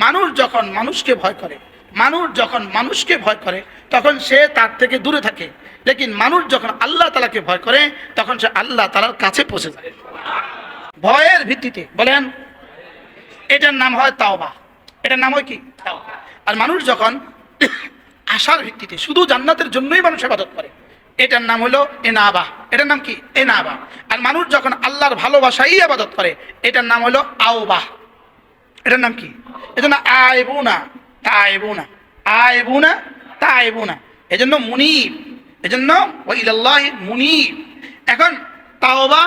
মানুষ যখন মানুষকে ভয় করে, মানুষ যখন মানুষকে ভয় করে, তখন সে তার থেকে দূরে থাকে। লেকিন মানুষ যখন আল্লাহ তালাকে ভয় করে, তখন সে আল্লাহ তালার কাছে পৌঁছে যায়। ভয়ের ভিত্তিতে বলেন, এটার নাম হয় তাওবা। এটার নাম হয় কি। আর মানুষ যখন আশার ভিত্তিতে শুধু জান্নাতের জন্যই মানুষ আবাদত করে, এটার নাম হলো এনাবা। এটার নাম কি? এনাবা। আর মানুষ যখন আল্লাহর ভালোবাসাই আবাদত করে, এটার নাম হলো আওবা এটার নাম কি? এজন্য আয়বুনা তাইবুনা আয়বুনা তাইবুনা। এজন্য মুনিব, এজন্য ওয়াইলাল্লাহি মুনিব। এখন তাওবা,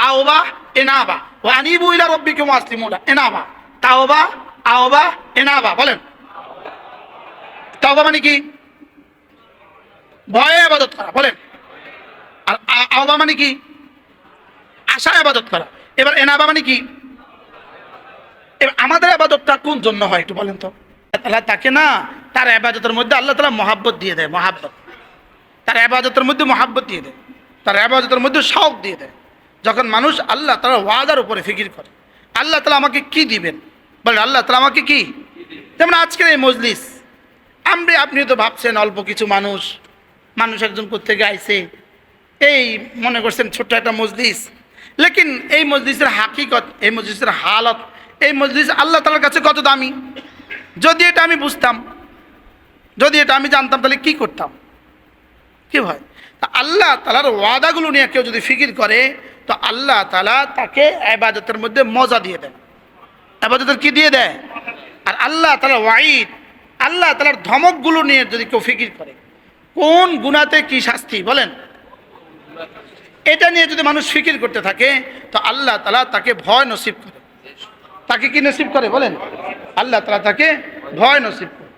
আওবা, এনাবা। ওয়া আনিবু ইলা রাব্বিকুম ওয়াসলিমুনা এনাবা। তাওবা, আওবা, এনাবা, বলেন। তাওবা মানে কি? ভয়ে আবাদত করা, বলেন। আর আওবা মানে কি? আশায় আবাদত করা। এবার এনাবা মানে কি? আমাদের আবাদতটা কোন জন্য হয় একটু বলেন তো? তাহলে তাকে না তার আবাদতের মধ্যে আল্লাহ তালা মহাব্বত দিয়ে দেয়, মহাব্বত। তার আবাদতের মধ্যে মহাব্বত দিয়ে দেয়, তার আবাদতের মধ্যে শখ দিয়ে দেয়। যখন মানুষ আল্লাহ তারা ওয়াদার উপরে ফিকির করে, আল্লাহ তালা আমাকে কি দিবেন? বলে আল্লাহ তালা আমাকে কি? যেমন আজকের এই মজলিস আপনি আপনি তো ভাবছেন অল্প কিছু মানুষ মানুষ একজন কোথেকে আইছে। এই মনে করছেন ছোট্ট একটা মজলিস, লেকিন এই মজলিসের হাকিকত, এই মজলিসের হালত এই মজলিস আল্লাহ তালার কাছে কত দামি? যদি এটা আমি বুঝতাম, যদি এটা আমি জানতাম, তাহলে কি করতাম? কি হয়? তা আল্লাহ তালার ওয়াদাগুলো নিয়ে কেউ যদি ফিকির করে, তো আল্লাহ তালা তাকে আবাদতের মধ্যে মজা দিয়ে দেন। আবাদতের কি দিয়ে দেয়? আর আল্লাহ তালার ওয়াইদ আল্লাহ তালার ধমকগুলো নিয়ে যদি কেউ ফিকির করে, কোন গুণাতে কি শাস্তি বলেন? এটা নিয়ে যদি মানুষ ফিকির করতে থাকে, তো আল্লাহ তালা তাকে ভয় নসিব করে। তাকে কি নসিব করে বলেন? আল্লাহ তালা তাকে ভয় নসিব করে।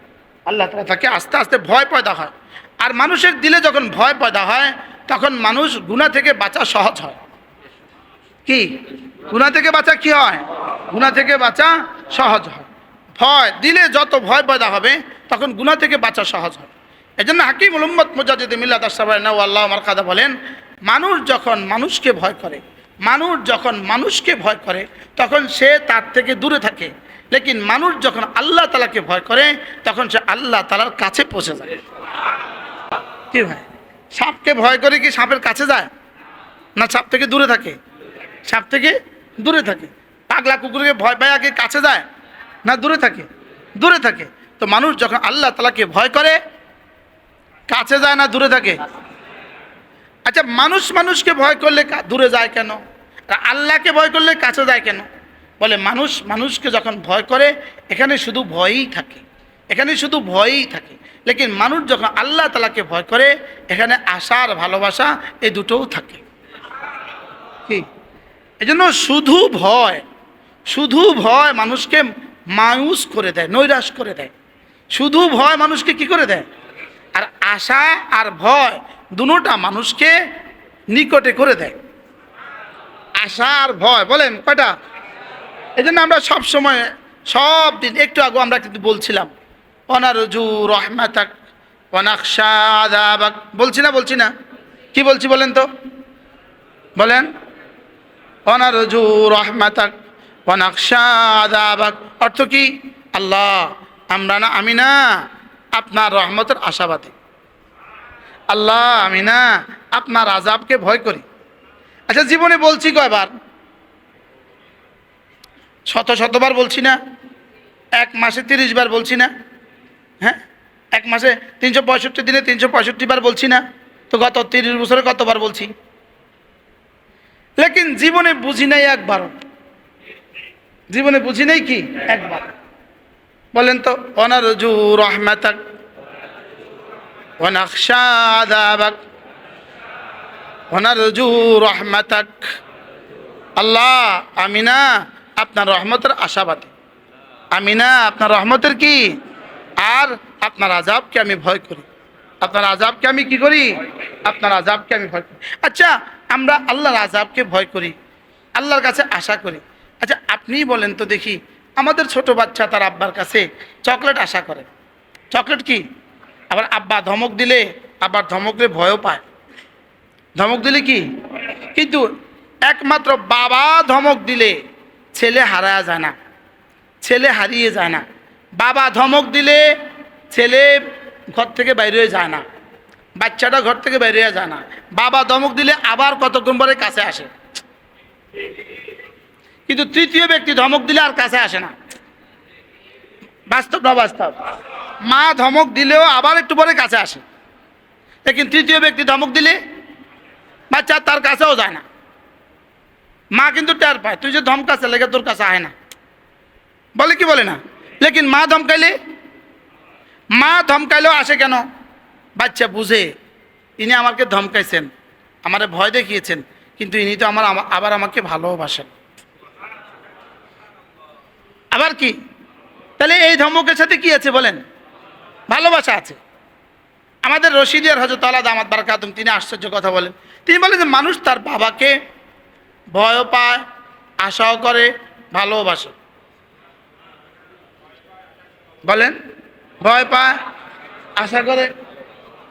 আল্লাহ তালা তাকে আস্তে আস্তে ভয় পয়দা হয়। আর মানুষের দিলে যখন ভয় পয়দা হয়, তখন মানুষ গুণা থেকে বাঁচা সহজ হয়। কি? গুণা থেকে বাঁচা কি হয়? গুণা থেকে বাঁচা সহজ হয়। ভয়, দিলে যত ভয় পয়দা হবে, তখন গুণা থেকে বাঁচা সহজ হয়। এই জন্য হাকিম উলম্মদ মুজাজিদ মিল্লাদ আসাবাই নাও আল্লাহ আমার কাদা বলেন, মানুষ যখন মানুষকে ভয় করে মানুষ যখন মানুষকে ভয় করে, তখন সে তার থেকে দূরে থাকে। লেকিন মানুষ যখন আল্লাহ তালাকে ভয় করে, তখন সে আল্লাহ তালার কাছে পৌঁছে যায়। কি ভাই? সাপকে ভয় করে কি সাপের কাছে যায়? না সাপ থেকে দূরে থাকে? সাপ থেকে দূরে থাকে। পাগলা কুকুরকে ভয় পায় আগে কাছে যায়? না দূরে থাকে? দূরে থাকে। তো মানুষ যখন আল্লাহ তালাকে ভয় করে, কাছে যায় না দূরে থাকে? আচ্ছা মানুষ মানুষকে ভয় করলে দূরে যায় কেন? আল্লাহকে ভয় করলে কাছে যায় কেন? বলে, মানুষ মানুষকে যখন ভয় করে, এখানে শুধু ভয়ই থাকে। এখানে শুধু ভয়ই থাকে। লেকিন মানুষ যখন আল্লাহ তালাকে ভয় করে, এখানে আশা আর ভালোবাসা এই দুটোও থাকে। কি? এজন্য শুধু ভয় শুধু ভয় মানুষকে মায়ুস করে দেয়, নৈরাশ করে দেয়। শুধু ভয় মানুষকে কি করে দেয়? আর আশা আর ভয় দুটোটা মানুষকে নিকটে করে দেয়। আশা আর ভয়, বলেন কয়টা? এই জন্য আমরা সব সময়, সব দিন, একটু আগে আমরা কিন্তু বলছিলাম অনারজু রহমাতাক অনাকশা আদাবাক বলছি না বলছি না। কি বলছি বলেন তো? বলেন অনারজু রহমাতাক অনাকশা আদাবাক অর্থ কি? আল্লাহ, আমরা না, আমি না, আপনার রহমতের আশাবাদী। আল্লাহ, আমি না আপনার আজাবকে ভয় করি। আচ্ছা জীবনে বলছি কয়বার? শত শতবার বলছি না। এক মাসে তিরিশ বার বলছি না। হ্যাঁ? এক মাসে তিনশো পঁয়ষট্টি দিনে তিনশো পঁয়ষট্টি বার বলছি না। তো গত তিরিশ বছরে কতবার বলছি? লেকিন জীবনে বুঝি নাই একবার। জীবনে বুঝি নাই কি? একবার। বলেন তো, অনারজু রহমাতাক ونخشى عذابك ونرجو رحمتك আল্লাহ আমি না আপনার রহমতের আশাবাদী আমি না আপনার রহমতের কি আর আপনার আজাবকে আমি ভয় করি আপনার আজাবকে আমি কি করি আপনার আজাবকে আমি ভয় করি আচ্ছা আমরা আল্লাহর আজাবকে ভয় করি আল্লাহর কাছে আশা করি আচ্ছা আপনিই বলেন তো দেখি আমাদের ছোট বাচ্চা তার আব্বার কাছে চকলেট আশা করে চকলেট কি আবার আব্বা ধমক দিলে আবার ধমক দিলে ভয়ও পায়। ধমক দিলে কি? কিন্তু একমাত্র বাবা ধমক দিলে ছেলে হারায়া যায় না, ছেলে হারিয়ে যায় না। বাবা ধমক দিলে ছেলে ঘর থেকে বাইরে যায় না, বাচ্চাটা ঘর থেকে বাইরে যায় না। বাবা ধমক দিলে আবার কতক্ষণ পরে কাছে আসে? কিন্তু তৃতীয় ব্যক্তি ধমক দিলে আর কাছে আসে না। বাস্তব না বাস্তব মা ধমক দিলেও আবার একটু পরে কাছে আসে। লেকিন তৃতীয় ব্যক্তি ধমক দিলে বাচ্চা তার কাছেও যায় না। মা কিন্তু টের পায়, তুই যে ধমকাছে লেগে তোর কাছে আয় না। বলে কি বলে না? লেকিন মা ধমকাইলে, মা ধমকাইলেও আসে কেন? বাচ্চা বুঝে, ইনি আমাকে ধমকাইছেন, আমারে ভয় দেখিয়েছেন, কিন্তু ইনি তো আমার, আবার আমাকে ভালোবাসেন। আবার কি? তাহলে এই ধমকের সাথে কি আছে বলেন? ভালোবাসা আছে। আমাদের রশিদিয়ার হজরত আল্লাহ দামাত বারকাতুম তিনি আশ্চর্য কথা বলেন। তিনি বলেন যে, মানুষ তার বাবাকে ভয়ও পায়, আশাও করে, ভালোবাসে। বলেন, ভয় পায়, আশা করে।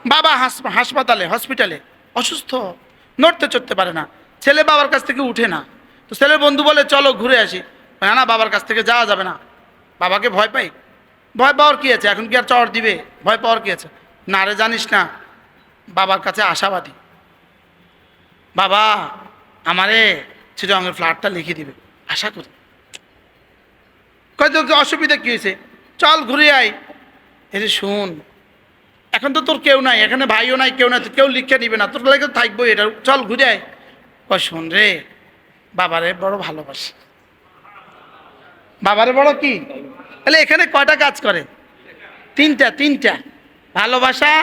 বাবা হাস- হাসপাতালে, হসপিটালে, অসুস্থ, নড়তে চড়তে পারে না। ছেলে বাবার কাছ থেকে উঠে না। তো ছেলের বন্ধু বলে, চলো ঘুরে আসি। না না, বাবার কাছ থেকে যাওয়া যাবে না। বাবাকে ভয় পাই। ভয় পাওয়ার কি আছে? এখন কি আর চড় দিবে? ভয় পাওয়ার কি আছে? না রে, জানিস না, বাবার কাছে আশাবাদী। বাবা, আমারে চিরঙের ফ্ল্যাটটা লিখে দিবে। আশা করি। কয়তো অসুবিধা কি হয়েছে? চল ঘুরে আয়। এরে শুন, এখন তো তোর কেউ নাই, এখানে ভাইও নাই, কেউ নাই, তো কেউ লিখে নিবে না। তোর লাগে থাকব এটা। চল ঘুরে আয়। কয় শোন রে, বাবারে বড় ভালোবাসি। বাবারে বড় কি? তাহলে এখানে কয়টা কাজ করে? তিনটা তিনটা। ভালোবাসা,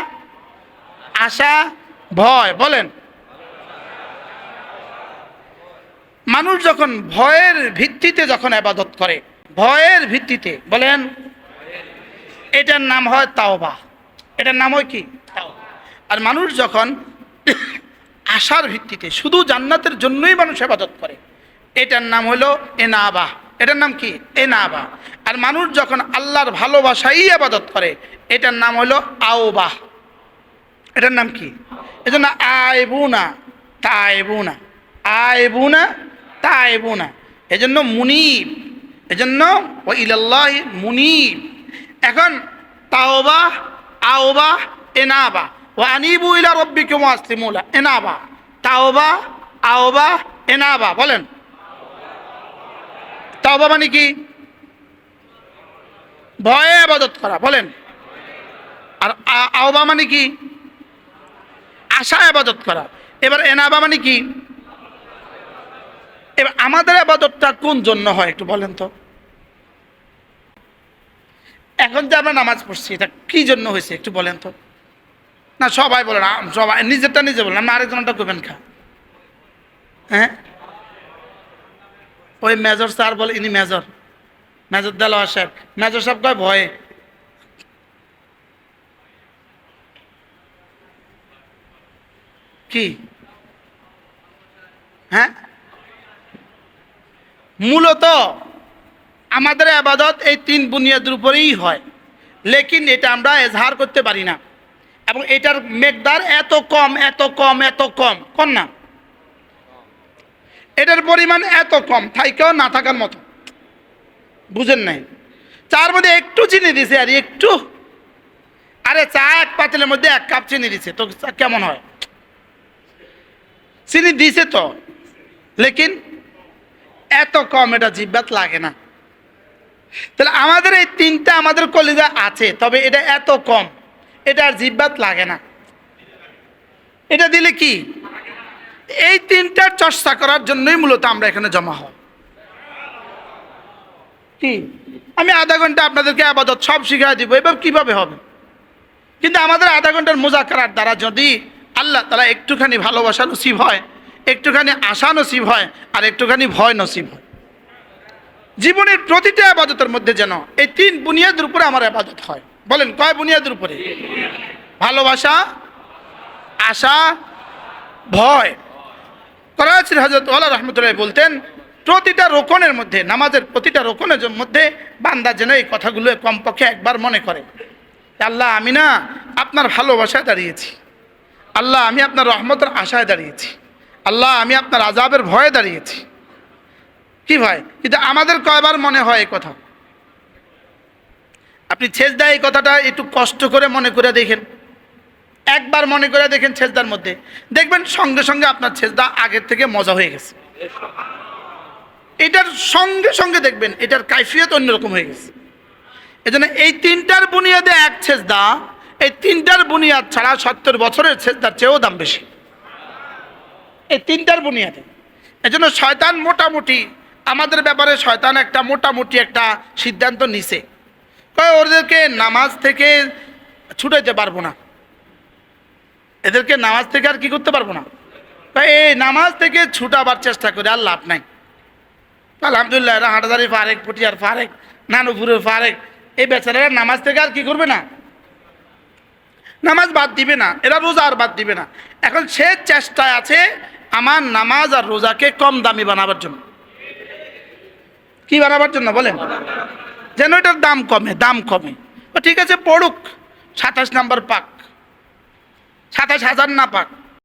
আশা, ভয়, বলেন। মানুষ যখন ভয়ের ভিত্তিতে যখন আবাদত করে, ভয়ের ভিত্তিতে, বলেন, এটার নাম হয় তাওবা। এটার নাম হয় কি। আর মানুষ যখন আশার ভিত্তিতে, শুধু জান্নাতের জন্যই মানুষ আবাদত করে, এটার নাম হলো এনাবা এটার নাম কি? এ এনাবা। আর মানুষ যখন আল্লাহর ভালোবাসাই আবাদত করে, এটার নাম হলো আওবা। এটার নাম কি? এজন্য আয়বুনা তাইবুনা। আয়বুনা তাইবুনা। এজন্য মুনিব। এজন্য ও ইলাল্লাহ মুনিব। এখন তাওবা, আওবা, এনাবা। ও আনিবু ইলা রব্বিকুম আসলিমুলা এনাবা। তাওবা, আওবা, এনাবা। বলেন। তাওবা মানে কি? ভয়ে আবাদত করা, বলেন। আর আওবা মানে কি? আশা আবাদত করা। এবার এনাবা মানে কি? এবার আমাদের আবাদতটা কোন জন্য হয় একটু বলেন তো? এখন যে আমরা নামাজ পড়ছি, এটা কি জন্য হয়েছে একটু বলেন তো? না, সবাই বলেন সবাই নিজেরটা নিজে বলেন না আরেকজনটা করবেন খা হ্যাঁ? ওই মেজর স্যার বলে, ইনি মেজর। মেজর দেলোয়ার সাহেব মেজর সাহেব কয়, ভয়ে। কি? হ্যাঁ? মূলত আমাদের আবাদত এই তিন বুনিয়াদের উপরেই হয়। লেকিন এটা আমরা এজহার করতে পারি না। এবং এটার মেঘদার এত কম এত কম এত কম। কন না? এটার পরিমাণ এত কম, থাইকেও না থাকার মতো। বুঝেন নাই? চার মধ্যে একটু চিনি দিছে, আর একটু আরে চা এক পাতিলের মধ্যে এক কাপ চিনি দিছে, তো কেমন হয়? চিনি দিছে তো, লেকিন এত কম এটা জিব্বাত লাগে না। তাহলে আমাদের এই তিনটা আমাদের কলিজা আছে, তবে এটা এত কম, এটা আর জিব্বাত লাগে না। এটা দিলে কি? এই তিনটার চর্চা করার জন্যই মূলত আমরা এখানে জমা হই। কি? আমি আধা ঘণ্টা আপনাদেরকে আবাদত সব শিখাই দিব, এবার কীভাবে হবে? কিন্তু আমাদের আধা ঘণ্টার মোজাকারার দ্বারা যদি আল্লাহ তারা একটুখানি ভালোবাসা নসিব হয়, একটুখানি আশা নসিব হয়, আর একটুখানি ভয় নসিব হয়। জীবনের প্রতিটা আবাদতের মধ্যে যেন এই তিন বুনিয়াদের উপরে আমার আবাদত হয়। বলেন, কয় বুনিয়াদের উপরে? ভালোবাসা, আশা, ভয়। করাচির হজরত ওলা রহমতুল্লাহ বলতেন, প্রতিটা রোকনের মধ্যে, নামাজের প্রতিটা রোকনের মধ্যে বান্দা যেন এই কথাগুলো কমপক্ষে একবার মনে করে। আল্লাহ, আমি না আপনার ভালোবাসায় দাঁড়িয়েছি। আল্লাহ, আমি আপনার রহমতের আশায় দাঁড়িয়েছি। আল্লাহ, আমি আপনার আজাবের ভয়ে দাঁড়িয়েছি। কি ভাই কিন্তু আমাদের কয়বার মনে হয় এই কথা? আপনি ছেজ দেয় এই কথাটা একটু কষ্ট করে মনে করে দেখেন। একবার মনে করে দেখেন ছেজদার মধ্যে। দেখবেন সঙ্গে সঙ্গে আপনার ছেজদা আগের থেকে মজা হয়ে গেছে। এটার সঙ্গে সঙ্গে দেখবেন এটার কাইফিয়ত অন্যরকম হয়ে গেছে। এজন্য এই তিনটার বুনিয়াদে এক ছেজদা এই তিনটার বুনিয়াদ ছাড়া সত্তর বছরের ছেজদার চেয়েও দাম বেশি। এই তিনটার বুনিয়াদে। এজন্য শয়তান মোটামুটি, আমাদের ব্যাপারে শয়তান একটা মোটামুটি একটা সিদ্ধান্ত নিছে। ওদেরকে নামাজ থেকে ছুটাইতে পারব না। এদেরকে নামাজ থেকে আর কি করতে পারব না? কয় এই নামাজ থেকে ছুটাবার চেষ্টা করে আর লাভ নাই। আলহামদুলিল্লাহ, এরা হাটাদারি ফারেক, পটিয়ার ফারেক, নানুপুরের ফারেক, এই বেচারারা নামাজ থেকে আর কি করবে না? নামাজ বাদ দিবে না, এরা রোজা আর বাদ দিবে না। এখন সে চেষ্টায় আছে আমার নামাজ আর রোজাকে কম দামি বানাবার জন্য। কি বানাবার জন্য বলেন? যেন এটার দাম কমে দাম কমে। ঠিক আছে, পড়ুক, সাতাশ নাম্বার পাক। সাতাশ হাজার না পাক।